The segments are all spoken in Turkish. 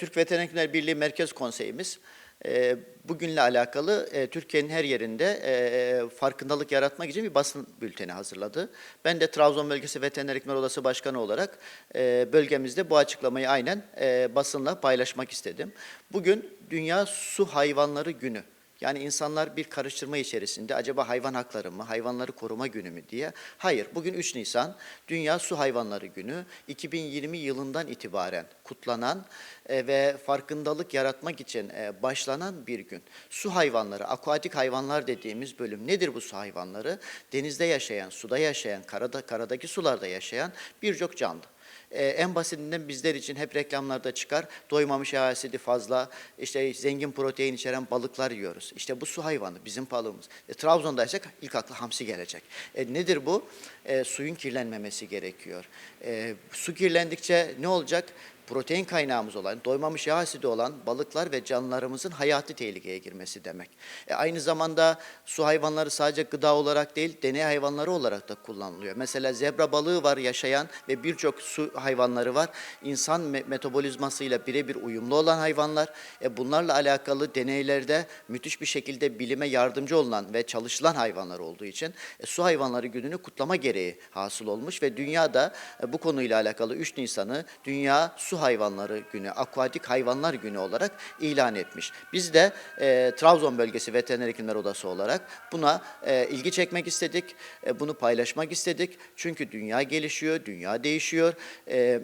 Türk Veteriner Birliği Merkez Konseyimiz e, bugünle alakalı e, Türkiye'nin her yerinde e, farkındalık yaratmak için bir basın bülteni hazırladı. Ben de Trabzon Bölgesi Veteriner Hekimler Odası Başkanı olarak e, bölgemizde bu açıklamayı aynen e, basınla paylaşmak istedim. Bugün Dünya Su Hayvanları Günü. Yani insanlar bir karıştırma içerisinde acaba hayvan hakları mı, hayvanları koruma günü mü diye. Hayır, bugün 3 Nisan Dünya Su Hayvanları Günü 2020 yılından itibaren kutlanan e, ve farkındalık yaratmak için e, başlanan bir gün. Su hayvanları, akuatik hayvanlar dediğimiz bölüm nedir bu su hayvanları? Denizde yaşayan, suda yaşayan, karada, karadaki sularda yaşayan birçok canlı. Ee, en basitinden bizler için hep reklamlarda çıkar. Doymamış yağ asidi fazla, işte zengin protein içeren balıklar yiyoruz. İşte bu su hayvanı, bizim balığımız. E, Trabzon'daysak ilk akla hamsi gelecek. E, nedir bu? E, suyun kirlenmemesi gerekiyor. E, su kirlendikçe ne olacak? Protein kaynağımız olan, doymamış yağ asidi olan balıklar ve canlılarımızın hayati tehlikeye girmesi demek. E aynı zamanda su hayvanları sadece gıda olarak değil, deney hayvanları olarak da kullanılıyor. Mesela zebra balığı var yaşayan ve birçok su hayvanları var. İnsan me- metabolizmasıyla birebir uyumlu olan hayvanlar. E bunlarla alakalı deneylerde müthiş bir şekilde bilime yardımcı olunan ve çalışılan hayvanlar olduğu için e, su hayvanları gününü kutlama gereği hasıl olmuş ve dünyada e, bu konuyla alakalı 3 Nisan'ı Dünya Su Hayvanları Günü, Akvatik Hayvanlar Günü olarak ilan etmiş. Biz de e, Trabzon Bölgesi Veteriner Hekimler Odası olarak buna e, ilgi çekmek istedik, e, bunu paylaşmak istedik. Çünkü dünya gelişiyor, dünya değişiyor. E,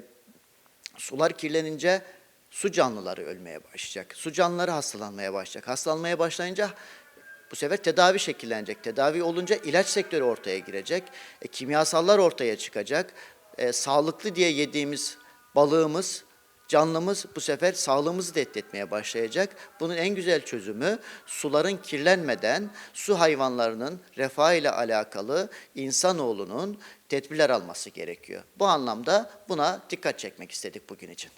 sular kirlenince su canlıları ölmeye başlayacak. Su canlıları hastalanmaya başlayacak. Hastalanmaya başlayınca bu sefer tedavi şekillenecek. Tedavi olunca ilaç sektörü ortaya girecek. E, kimyasallar ortaya çıkacak. E, sağlıklı diye yediğimiz balığımız, canlımız bu sefer sağlığımızı tehdit etmeye başlayacak. Bunun en güzel çözümü suların kirlenmeden su hayvanlarının refah ile alakalı insanoğlunun tedbirler alması gerekiyor. Bu anlamda buna dikkat çekmek istedik bugün için.